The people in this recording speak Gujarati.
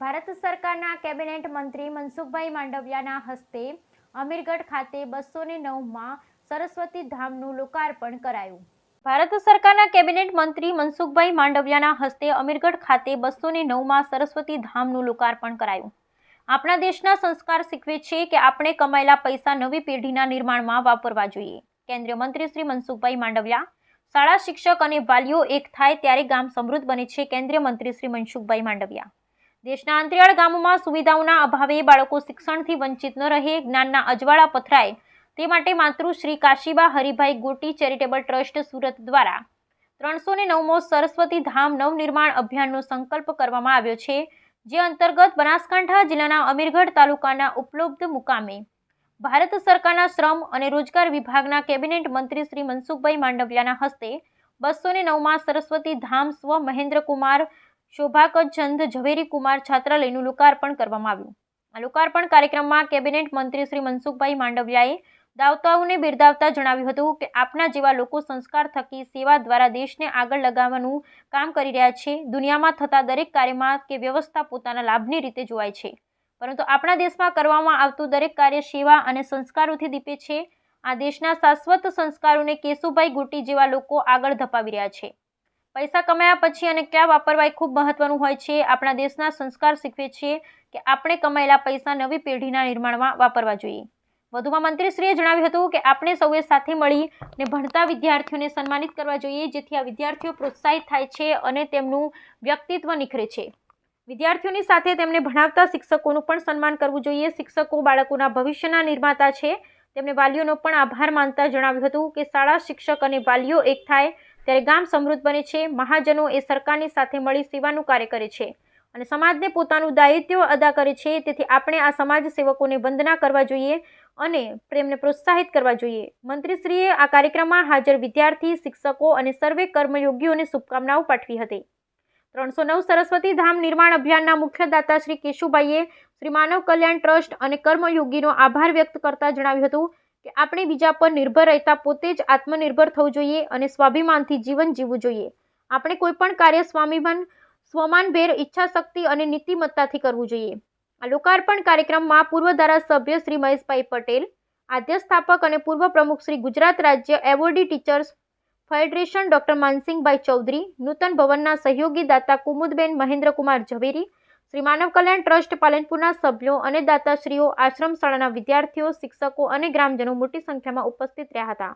ભારત સરકારના કેબિનેટ મંત્રી મનસુખભાઈ માંડવિયાના હસ્તે અમીરગઢ ખાતે બસો ને નવમાં સરસ્વતી ધામનું લોકાર્પણ કરાયું. ભારત સરકારના કેબિનેટ મંત્રી મનસુખભાઈ માંડવિયાના હસ્તે અમીરગઢ ખાતે બસો ને નવમાં સરસ્વતી ધામનું લોકાર્પણ કરાયું. આપણા દેશના સંસ્કાર શીખવે છે કે આપણે કમાયેલા પૈસા નવી પેઢીના નિર્માણમાં વાપરવા જોઈએ. કેન્દ્રીય મંત્રી શ્રી મનસુખભાઈ માંડવિયા, શાળા શિક્ષક અને વાલીઓ એક થાય ત્યારે ગામ સમૃદ્ધ બને છે, કેન્દ્રીય મંત્રી શ્રી મનસુખભાઈ માંડવિયા. દેશના અંતરિયાળ ગામોમાં સુવિધાઓના અભાવે બાળકો શિક્ષણથી વંચિત ન રહે, જ્ઞાનના અજવાળા પથરાય. તે માટે માતૃશ્રી કાશીબા હરિભાઈ ગોટી ચેરિટેબલ ટ્રસ્ટ સુરત દ્વારા ત્રણસો ને નવમો સરસ્વતી ધામ નવનિર્માણ અભિયાનનો સંકલ્પ કરવામાં આવ્યો છે, જે અંતર્ગત બનાસકાંઠા જિલ્લાના અમીરગઢ તાલુકાના ઉપલબ્ધ મુકામે ભારત સરકારના શ્રમ અને રોજગાર વિભાગના કેબિનેટ મંત્રી શ્રી મનસુખભાઈ માંડવિયાના હસ્તે બસો ને નવમાં સરસ્વતી ધામ સ્વ મહેન્દ્રકુમાર શોભાકચંદ ઝવેરીકુમાર છાત્રાલયનું લોકાર્પણ કરવામાં આવ્યું. આ લોકાર્પણ કાર્યક્રમમાં કેબિનેટ મંત્રી શ્રી મનસુખભાઈ માંડવિયાએ દાવતાઓને બિરદાવતા જણાવ્યું હતું કે આપના જેવા લોકો સંસ્કાર થકી સેવા દ્વારા દેશને આગળ લગાવવાનું કામ કરી રહ્યા છે. દુનિયામાં થતા દરેક કાર્યમાં કે વ્યવસ્થા પોતાના લાભની રીતે જોવાય છે. પરંતુ આપણા દેશમાં કરવામાં આવતું દરેક કાર્ય સેવા અને સંસ્કારોથી દીપે છે. આ દેશના શાશ્વત સંસ્કારોને કેશુભાઈ ગુટી જેવા લોકો આગળ ધપાવી રહ્યા છે. પૈસા કમાયા પછી અને ક્યાં વાપરવા એ ખૂબ મહત્વનું હોય છે. આપણા દેશના સંસ્કાર શીખવે છે કે આપણે કમાયેલા પૈસા નવી પેઢીના નિર્માણમાં વાપરવા જોઈએ. વધુમાં મંત્રીશ્રીએ જણાવ્યું હતું કે આપણે સૌએ સાથે મળી ને ભણતા વિદ્યાર્થીઓને સન્માનિત કરવા જોઈએ, જેથી આ વિદ્યાર્થીઓ પ્રોત્સાહિત થાય છે અને તેમનું વ્યક્તિત્વ નિખરે છે. વિદ્યાર્થીઓની સાથે તેમને ભણાવતા શિક્ષકોનું પણ સન્માન કરવું જોઈએ. શિક્ષકો બાળકોના ભવિષ્યના નિર્માતા છે. તેમણે વાલીઓનો પણ આભાર માનતા જણાવ્યું હતું કે શાળા શિક્ષક અને વાલીઓ એક થાય ત્યારે ગામ સમૃદ્ધ બને છે. મહાજનો એ સરકારની સાથે મળી સેવાનું કાર્ય કરે છે અને સમાજને પોતાનું દાયિત્વ અદા કરે છે. તેથી આપણે આ સમાજ સેવકોને વંદના કરવા જોઈએ અને પ્રેમને પ્રોત્સાહિત કરવા જોઈએ. મંત્રીશ્રીએ આ કાર્યક્રમમાં હાજર વિદ્યાર્થી, શિક્ષકો અને સર્વે કર્મયોગીઓને શુભકામનાઓ પાઠવી હતી. ત્રણસો નવ સરસ્વતી ધામ નિર્માણ અભિયાનના મુખ્ય દાતા શ્રી કેશુભાઈએ શ્રી માનવ કલ્યાણ ટ્રસ્ટ અને કર્મયોગીનો આભાર વ્યક્ત કરતા જણાવ્યું હતું. કે આપણે બીજા પર નિર્ભર રહેતા પોતે જ આત્મનિર્ભર થવું જોઈએ અને સ્વાભિમાનથી જીવન જીવવું જોઈએ. આપણે કોઈ પણ કાર્ય સ્વાભિમાન સ્વમાનભેર ઈચ્છાશક્તિ અને નીતિમત્તાથી કરવું જોઈએ. આ લોકાર્પણ કાર્યક્રમમાં પૂર્વ ધારાસભ્ય શ્રી મહેશભાઈ પટેલ આદ્ય સ્થાપક અને પૂર્વ પ્રમુખ શ્રી ગુજરાત રાજ્ય awardee teachers federation doctor Mansinhbhai Chaudhari, Nutan ભવનના સહયોગી દાતા કુમુદબેન મહેન્દ્રકુમાર ઝવેરી શ્રી માનવ કલ્યાણ ટ્રસ્ટ પાલનપુરના સભ્યો અને દાતાશ્રીઓ આશ્રમ શાળાના વિદ્યાર્થીઓ, શિક્ષકો અને ગ્રામજનો મોટી સંખ્યામાં ઉપસ્થિત રહ્યા હતા.